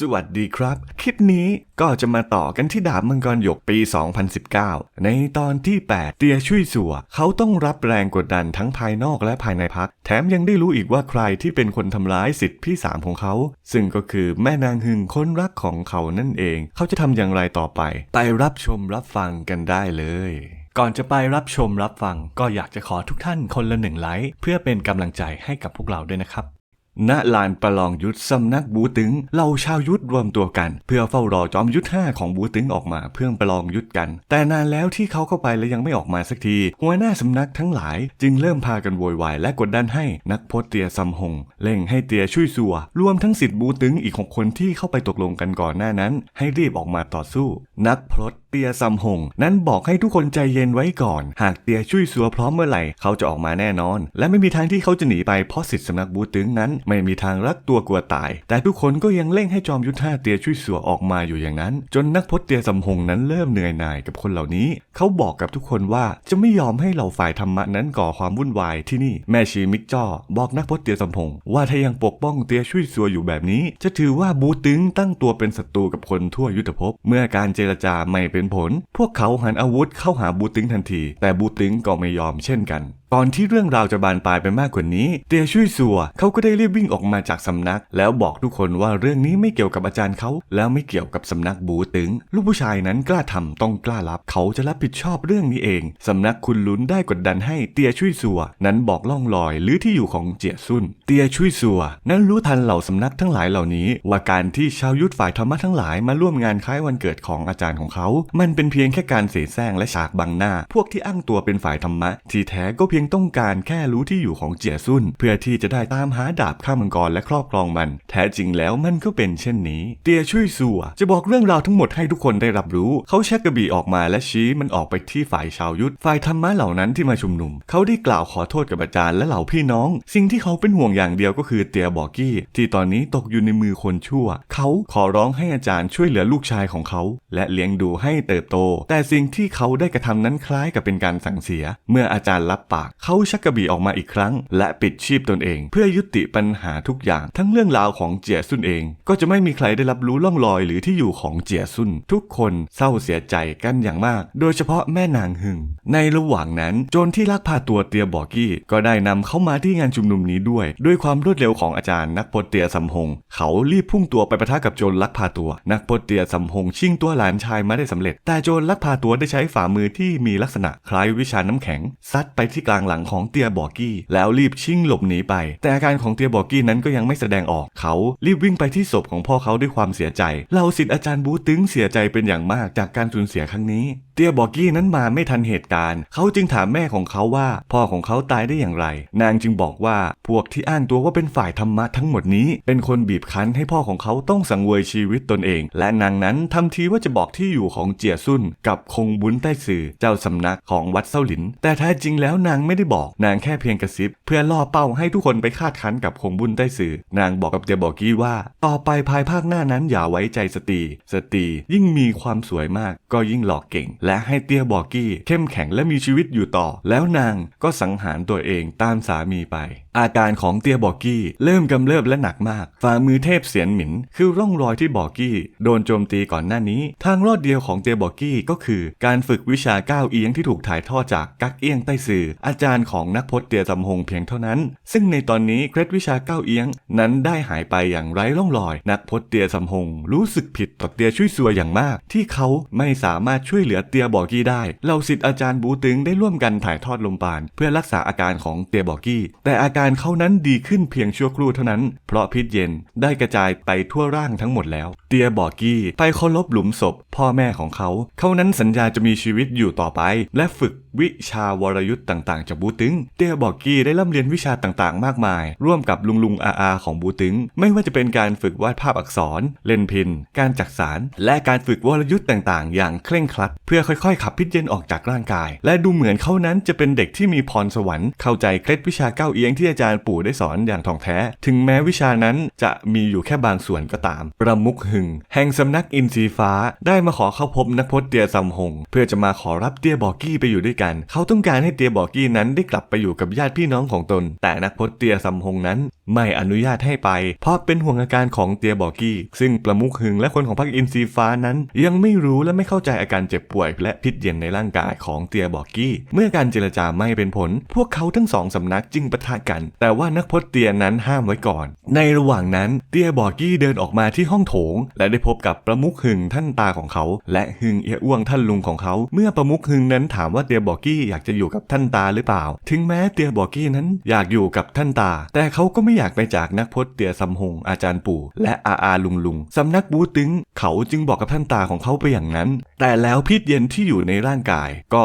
สวัสดีครับ คลิปนี้ก็จะมาต่อกันที่ดาบมังกรหยกปี 2019 ในตอนที่ 8 เตียชุยสัว เขาต้องรับแรงกดดันทั้งภายนอกและภายในพัก แถมยังได้รู้อีกว่าใครที่เป็นคนทำร้ายสิทธิพี่สามของเขา ซึ่งก็คือแม่นางหึงคนรักของเขานั่นเอง เขาจะทำอย่างไรต่อไป ไปรับชมรับฟังกันได้เลยก่อนจะไปรับชมรับฟัง ก็อยากจะขอทุกท่านคนละหนึ่งไลค์เพื่อเป็นกำลังใจให้กับพวกเราด้วยนะครับ ณลานประลองยุทธสำนักบูตึงเหล่าชาวยุทธรวมตัวกัน เพื่อเฝ้ารอจอมยุทธห้าของบูตึงออกมาเพื่อประลองยุทธกัน แต่นานแล้วที่เขาเข้าไปและยังไม่ออกมาสักที หัวหน้าสำนักทั้งหลาย จึงเริ่มพากันโวยวายและกดดันให้นักพจน์เตียซัมหงเร่งให้เตียช่วยสัว รวมทั้งสิทธิ์บูตึงอีกหกคนที่เข้าไปตกลงกันก่อนหน้านั้น ให้รีบออกมาต่อสู้ นักพรตเตียซัมหงนั้นบอกให้ทุกคนใจเย็นไว้ก่อน หากเตียช่วยสัวพร้อมเมื่อไหร่เขาจะออกมาแน่นอน และไม่มีทางที่เขาจะหนีไปเพราะสิทธิสำนักบูตึงนั้นไม่มีทางรักตัวกลัวตาย แต่ทุกคนก็ยังเร่งให้จอมยุทธาเตียช่วยสัวออกมาอยู่อย่างนั้น จนนักพจน์เตียซัมหงนั้นเริ่มเหนื่อยหน่ายกับคนเหล่านี้ เขาบอกกับทุกคนว่าจะไม่ยอมให้เหล่าฝ่ายธรรมะนั้นก่อความวุ่นวายที่นี่แม่ชีมิกจ้อบอกนักพจน์เตียซัมหงว่าถ้ายังปกป้องเตียช่วยสัวอยู่แบบนี้ จะถือว่าบูตึงตั้งตัวเป็นศัตรูกับคนทั่วยุทธภพเมื่อการเจรจาไม่เป็นผล พวกเขาหันอาวุธเข้าหาบูตึงทันที แต่บูตึงก็ไม่ยอมเช่นกันก่อนที่เรื่องราวจะบานปลายไปมากกว่านี้เตียช่วยสัวเขาก็ได้รีบวิ่งออกมาจากสำนัก แล้วบอกทุกคนว่าเรื่องนี้ไม่เกี่ยวกับอาจารย์เขา แล้วไม่เกี่ยวกับสำนักบูตึง ลูกผู้ชายนั้นกล้าทำต้องกล้ารับ เขาจะรับผิดชอบเรื่องนี้เองสำนักคุณลุ้นได้กดดันให้เตียช่วยสัว นั้นบอกล่องลอยหรือที่อยู่ของเจียซุนเตียช่วยสัว นั้นรู้ทันเหล่าสำนักทั้งหลายเหล่านี้ ว่าการที่ชาวยุทธฝ่ายธรรมะทั้งหลายมาร่วมงานคล้ายวันเกิดของอาจารย์ของเขา มันเป็นเพียงแค่การเสแสร้งและฉากบังหน้า พวกที่อ้างตัวเป็นฝ่ายธรรมะที่แท้ก็เพียียงต้องการแค่รู้ที่อยู่ของเจียซุนเพื่อที่จะได้ตามหาดาบข้ามังกรและครอบครองมัน แท้จริงแล้วมันก็เป็นเช่นนี้ เตียช่วยสัวจะบอกเรื่องราวทั้งหมดให้ทุกคนได้รับรู้ เขาชักกระบี่ออกมาและชี้มันออกไปที่ฝ่ายชาวยุทธฝ่ายธรรมะเหล่านั้นที่มาชุมนุม เขาได้กล่าวขอโทษกับอาจารย์และเหล่าพี่น้อง สิ่งที่เขาเป็นห่วงอย่างเดียวก็คือเตียบอกกี้ ที่ตอนนี้ตกอยู่ในมือคนชั่ว เขาขอร้องให้อาจารย์ช่วยเหลือลูกชายของเขา และเลี้ยงดูให้เติบโต แต่สิ่งที่เขาได้กระทำนั้นคล้ายกับเป็นการสั่งเสีย เมื่ออาจารย์รับปากเขาชักกระบี่ออกมาอีกครั้ง และปิดชีพตนเอง เพื่อยุติปัญหาทุกอย่าง ทั้งเรื่องราวของเจียซุนเอง ก็จะไม่มีใครได้รับรู้ล่องรอยหรือที่อยู่ของเจียซุน ทุกคนเศร้าเสียใจกันอย่างมาก โดยเฉพาะแม่นางหึง ในระหว่างนั้นโจรที่ลักพาตัวเตียบอกกี้ ก็ได้นำเข้ามาที่งานชุมนุมนี้ด้วย ด้วยความรวดเร็วของอาจารย์นักพจน์เตียสัมหงเขารีบพุ่งตัวไปปะทะกับโจรลักพาตัว นักพจน์เตียสัมหงชิงตัวหลานชายมาได้สำเร็จ แต่โจรลักพาตัวได้ใช้ฝ่ามือที่มีลักษณะคล้ายวิชาน้ำแข็งซัดไปที่กลางหลังของเตียบอกกี้ แล้วรีบชิ่งหลบหนีไป แต่อาการของเตียบอกกี้นั้นก็ยังไม่แสดงออก เขารีบวิ่งไปที่ศพของพ่อเขาด้วยความเสียใจเหล่าศิษย์อาจารย์บูตึงเสียใจเป็นอย่างมากจากการสูญเสียครั้งนี้เตียบอกกี้นั้นมาไม่ทันเหตุการณ์ เขาจึงถามแม่ของเขาว่า พ่อของเขาตายได้อย่างไร นางจึงบอกว่าพวกที่อ้างตัวว่าเป็นฝ่ายธรรมะทั้งหมดนี้ เป็นคนบีบคั้นให้พ่อของเขาต้องสังเวยชีวิตตนเอง และนางนั้นทำทีว่าจะบอกที่อยู่ของเจียซุนกับคงบุญใต้สื่อเจ้าสำนักของวัดเซาหลิน แต่แท้จริงแล้วนางไม่ได้บอกนางแค่เพียงกระซิบ เพื่อล่อเป้าให้ทุกคนไปคาดคั้นกับคงบุญใต้สื่อ นางบอกกับเตียบอกกี้ว่า ต่อไปภายภาคหน้านั้นอย่าไว้ใจสตรี สตรียิ่งมีความสวยมาก ก็ยิ่งหลอกเก่ง และให้เตียบอกกี้เข้มแข็งและมีชีวิตอยู่ต่อ แล้วนางก็สังหารตัวเองตามสามีไป อาการของเตียบอกกี้เริ่มกำเริบและหนักมาก ฝ่ามือเทพเสียนหมิน คือร่องรอยที่บอกกี้ โดนโจมตีก่อนหน้านี้ ทางรอดเดียวของเตียบอกกี้ก็คือ การฝึกวิชาก้าวเอียงที่ถูกถ่ายทอดจากกักเอียงใต้สื่ออาจารย์ของนักพจน์เตียสำหงเพียงเท่านั้น ซึ่งในตอนนี้เคล็ดวิชาก้าวเอียง นั้นได้หายไปอย่างไร้ร่องรอย นักพจน์เตียสำหงรู้สึกผิดต่อเตียช่วยซัวอย่างมาก ที่เขาไม่สามารถช่วยเหลือเตียบอกกี้ได้เหล่าศิษย์อาจารย์บูตึงได้ร่วมกันถ่ายทอดลมปานเพื่อรักษาอาการของเตียบอกกี้ แต่อาการเขานั้นดีขึ้นเพียงชั่วครู่เท่านั้น เพราะพิษเย็นได้กระจายไปทั่วร่างทั้งหมดแล้ว เตียบอกกี้ไปเคารพหลุมศพ พ่อแม่ของเขา เขานั้นสัญญาจะมีชีวิตอยู่ต่อไป และฝึกวิชาวรยุทธ์ต่างๆจากบูตึงเตียบอกกี้ได้ร่ำเรียนวิชาต่างๆ มากมาย ร่วมกับลุงลุงอาอาของบูตึง ไม่ว่าจะเป็นการฝึกวาดภาพอักษร เล่นพิน การจักสาร และการฝึกวรยุทธ์ต่างๆ อย่างเคร่งครัด เพื่อค่อยๆ ขับพิษเย็นออกจากร่างกาย และดูเหมือนเขานั้นจะเป็นเด็กที่มีพรสวรรค์เข้าใจเคล็ดวิชาเก้าเอียงที่อาจารย์ปู่ได้สอนอย่างถ่องแท้ ถึงแม้วิชานั้นจะมีอยู่แค่บางส่วนก็ตาม ประมุขหึง แห่งสำนักอินทรีฟ้าได้มาขอเข้าพบนักพจน์เตียซัมหง เพื่อจะมาขอรับเตียบอกกี้ไปอยู่ด้วยกัน เขาต้องการให้เตียบอกกี้นั้นได้กลับไปอยู่กับญาติพี่น้องของตน แต่นักพจน์เตียสำหงนั้นไม่อนุญาตให้ไป เพราะเป็นห่วงอาการของเตียบอกกี้ ซึ่งประมุขหึงและคนของพรรคอินทรีฟ้านั้น ยังไม่รู้และไม่เข้าใจอาการเจ็บป่วย และพิษเย็นในร่างกายของเตียบอกกี้ เมื่อการเจรจาไม่เป็นผล พวกเขาทั้งสองสำนักจึงปะทะกัน แต่ว่านักพจน์เตียนั้นห้ามไว้ก่อน ในระหว่างนั้นเตียบอกกี้เดินออกมาที่ห้องโถง และได้พบกับประมุขหึงท่านตาของเขา และหึงเอียอ้วงท่านลุงของเขา เมื่อประมุขหึงนั้นถามว่าเตียบอกกี้อยากจะอยู่กับท่านตาหรือเปล่า ถึงแม้เตียบอกกี้นั้นอยากอยู่กับท่านตา แต่เขาก็ไม่อยากไปจากนักพจน์เตียสำหงอาจารย์ปู่ และอาอาลุงลุงสำนักบูตึง เขาจึงบอกกับท่านตาของเขาไปอย่างนั้น แต่แล้วพิษเย็นที่อยู่ในร่างกาย ก็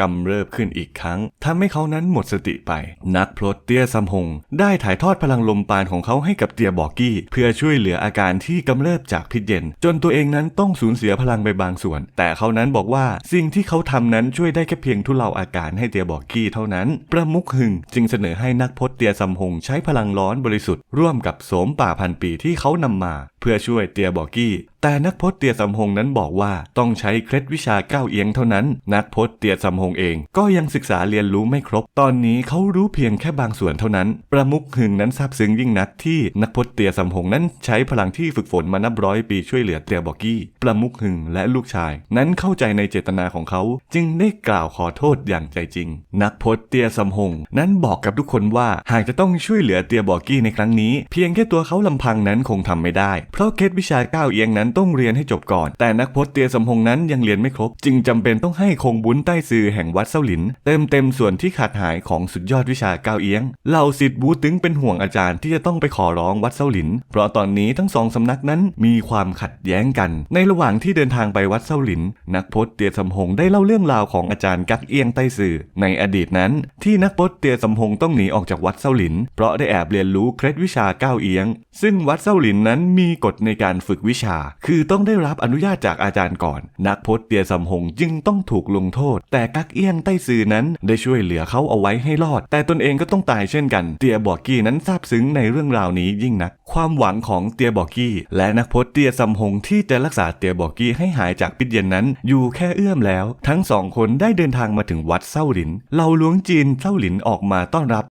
กำเริบขึ้นอีกครั้งทำให้เขานั้นหมดสติไป นักพลดเตียซัมหงได้ถ่ายทอดพลังลมปานของเขาให้กับเตียบอกกี้ เพื่อช่วยเหลืออาการที่กำเริบจากพิษเย็น จนตัวเองนั้นต้องสูญเสียพลังไปบางส่วน แต่เขานั้นบอกว่าสิ่งที่เขาทำนั้นช่วยได้แค่เพียงทุเลาอาการให้เตียบอกกี้เท่านั้น ประมุขหึงจึงเสนอให้นักพจน์เตียซัมหงใช้พลังร้อนบริสุทธิ์ร่วมกับโสมป่าพันปีที่เขานำมา เพื่อช่วยเตียบอกกี้ แต่นักพจน์เตียสำหงนั้นบอกว่าต้องใช้เคล็ดวิชาก้าวเอียงเท่านั้น นักพจน์เตียสำหงเอง ก็ยังศึกษาเรียนรู้ไม่ครบ ตอนนี้เขารู้เพียงแค่บางส่วนเท่านั้น ประมุขหึงนั้นซาบซึ้งยิ่งนักที่นักพจน์เตียสำหงนั้นใช้พลังที่ฝึกฝนมานับร้อยปีช่วยเหลือเตียบอกกี้ ประมุขหึงและลูกชาย นั้นเข้าใจในเจตนาของเขา จึงได้กล่าวขอโทษอย่างใจจริง นักพจน์เตียสำหงนั้นบอกกับทุกคนว่าหากจะต้องช่วยเหลือเตียบอกกี้ในครั้งนี้ เพียงแค่ตัวเขาลำพังนั้นคงทำไม่ได้ เพราะเคล็ดวิชาก้าวเอียงนั้นต้องเรียนให้จบก่อน แต่นักพจน์เตียสำหงนั้นยังเรียนไม่ครบ จึงจำเป็นต้องให้คงบุญใต้ซือแห่งวัดเส้าหลิน เติมเต็มส่วนที่ขาดหายของสุดยอดวิชาก้าวเอียงเหล่าสิทธิ์บูตึงเป็นห่วงอาจารย์ที่จะต้องไปขอร้องวัดเส้าหลิน เพราะตอนนี้ทั้งสองสำนักนั้นมีความขัดแย้งกัน ในระหว่างที่เดินทางไปวัดเส้าหลิน นักพจน์เตียสำหงได้เล่าเรื่องราวของอาจารย์กักเอียงใต้ซือในอดีตนั้น ที่นักพจน์เตียสำหงต้องหนีออกจากวัดเส้าหลิน เพราะได้แอบเรียนรู้เคล็ดวิชาก้าวเอียง ซึ่งวัดเส้าหลินนั้นมีกฎในการฝึกวิชาคือต้องได้รับอนุญาตจากอาจารย์ก่อน นักพจน์เตียสำหงจึงต้องถูกลงโทษ แต่กักเอี้ยงใต้ซือนั้นได้ช่วยเหลือเขาเอาไว้ให้รอด แต่ตนเองก็ต้องตายเช่นกัน เตียบอกกี้นั้นซาบซึ้งในเรื่องราวนี้ยิ่งนัก ความหวังของเตียบอกกี้และนักพจน์เตียสำหงที่จะรักษาเตียบอกกี้ให้หายจากพิษเย็นนั้น อยู่แค่เอื้อมแล้ว ทั้งสองคนได้เดินทางมาถึงวัดเส้าหลินเหล่าหลวงจีนเส้าหลินออกมาต้อนรับ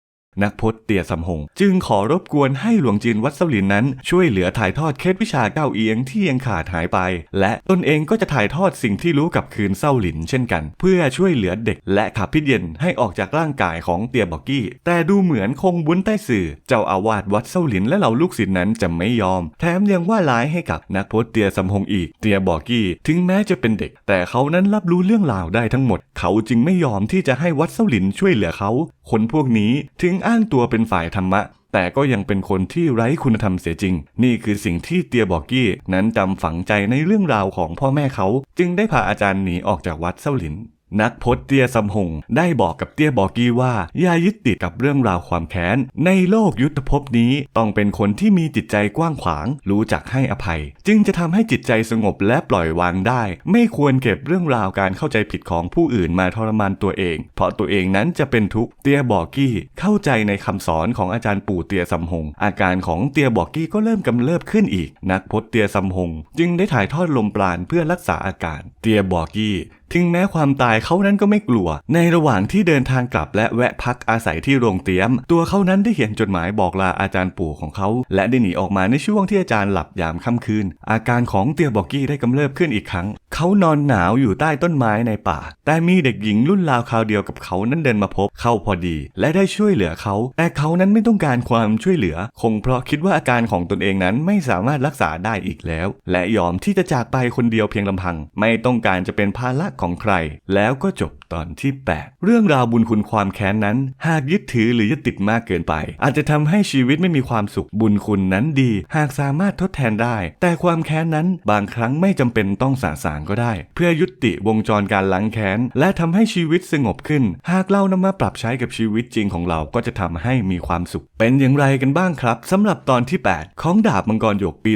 นักพจน์เตียสำหง จึงขอรบกวนให้หลวงจีนวัดเสลินนั้น ช่วยเหลือถ่ายทอดเคล็ดวิชาเก้าเอียงที่ยังขาดหายไป และตนเองก็จะถ่ายทอดสิ่งที่รู้กับคืนเศร้าหลินเช่นกัน เพื่อช่วยเหลือเด็กและขับพิษเย็นให้ออกจากร่างกายของเตียบอกกี้ แต่ดูเหมือนคงบุญใต้สื่อ เจ้าอาวาสวัดเศร้าหลินและเหล่าลูกศิษย์นั้นจะไม่ยอม แถมยังว่าร้ายให้กับนักพจน์เตียสำหงอีก เตียบอกกี้ ถึงแม้จะเป็นเด็ก แต่เขานั้นรับรู้เรื่องราวได้ทั้งหมด เขาจึงไม่ยอมที่จะให้วัดเศร้าหลินช่วยเหลือเขา คนพวกนี้ถึงอ้างตัวเป็นฝ่ายธรรมะ แต่ก็ยังเป็นคนที่ไร้คุณธรรมเสียจริง นี่คือสิ่งที่เตียบอกกี้นั้นจำฝังใจในเรื่องราวของพ่อแม่เขา จึงได้พาอาจารย์หนีออกจากวัดเส้าหลิน นักพจน์เตียสำหงได้บอกกับเตียบอกกี้ว่า อย่ายึดติดกับเรื่องราวความแค้น ในโลกยุทธภพนี้ต้องเป็นคนที่มีจิตใจกว้างขวาง รู้จักให้อภัย จึงจะทำให้จิตใจสงบและปล่อยวางได้ ไม่ควรเก็บเรื่องราวการเข้าใจผิดของผู้อื่นมาทรมานตัวเอง เพราะตัวเองนั้นจะเป็นทุกข์เตียบอกกี้ เข้าใจในคำสอนของอาจารย์ปู่เตียสำหงอาการของเตียบอกกี้ก็เริ่มกำเริบขึ้นอีก นักพจน์เตียสำหงจึงได้ถ่ายทอดลมปราณเพื่อรักษาอาการ เตียบอกกี้ ถึงแม้ความตายเขานั้นก็ไม่กลัว ในระหว่างที่เดินทางกลับและแวะพักอาศัยที่โรงเตี๊ยม ตัวเขานั้นได้เขียนจดหมายบอกลาอาจารย์ปู่ของเขา และได้หนีออกมาในช่วงที่อาจารย์หลับยามค่ำคืน อาการของเตียบอกกี้ได้กำเริบขึ้นอีกครั้ง เขานอนหนาวอยู่ใต้ต้นไม้ในป่า แต่มีเด็กหญิงรุ่นราวคราวเดียวกับเขานั้นเดินมาพบเข้าพอดี และได้ช่วยเหลือเขา แต่เขานั้นไม่ต้องการความช่วยเหลือ คงเพราะคิดว่าอาการของตนเองนั้นไม่สามารถรักษาได้อีกแล้ว และยอมที่จะจากไปคนเดียวเพียงลำพัง ไม่ต้องการจะเป็นภาระของใคร แล้วก็จบตอนที่ 8 เรื่องราวบุญคุณความแค้นนั้น หากยึดถือหรือยึดติดมากเกินไป อาจจะทำให้ชีวิตไม่มีความสุขบุญคุณนั้นดี หากสามารถทดแทนได้ แต่ความแค้นนั้นบางครั้งไม่จำเป็นต้องสาสางก็ได้ เพื่อยุติวงจรการล้างแค้น และทำให้ชีวิตสงบขึ้น หากเรานำมาปรับใช้กับชีวิตจริงของเราก็จะทำให้มีความสุข เป็นอย่างไรกันบ้างครับสำหรับตอนที่ 8 ของดาบมังกรหยกปี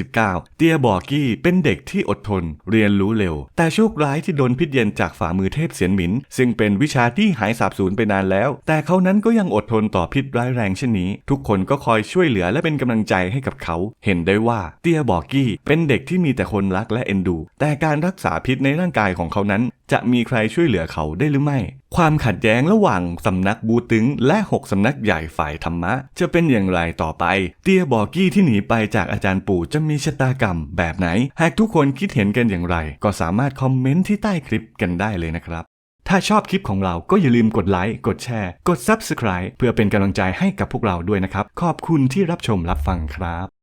2019 เตียบอกี้เป็นเด็กที่อดทน เรียนรู้เร็ว แต่โชคร้ายที่โดนพิษเย็นจากฝ่ามือเทพเสียนหมิน ซึ่งเป็นวิชาที่หายสาบสูญไปนานแล้ว แต่เขานั้นก็ยังอดทนต่อพิษร้ายแรงเช่นนี้ ทุกคนก็คอยช่วยเหลือและเป็นกำลังใจให้กับเขา เห็นได้ว่าเตียบอกกี้เป็นเด็กที่มีแต่คนรักและเอ็นดู แต่การการรักษาพิษในร่างกายของเขานั้น จะมีใครช่วยเหลือเขาได้หรือไม่ ความขัดแย้งระหว่างสำนักบูตึง และ6สำนักใหญ่ฝ่ายธรรมะ จะเป็นอย่างไรต่อไป เตียบอกกี้ที่หนีไปจากอาจารย์ปู่จะมีชะตากรรมแบบไหน หากทุกคนคิดเห็นกันอย่างไร ก็สามารถคอมเมนต์ที่ใต้คลิปกันได้เลยนะครับ ถ้าชอบคลิปของเราก็อย่าลืมกดไลค์ กดแชร์ กด Subscribe เพื่อเป็นกำลังใจให้กับพวกเราด้วยนะครับ ขอบคุณที่รับชมรับฟังครับ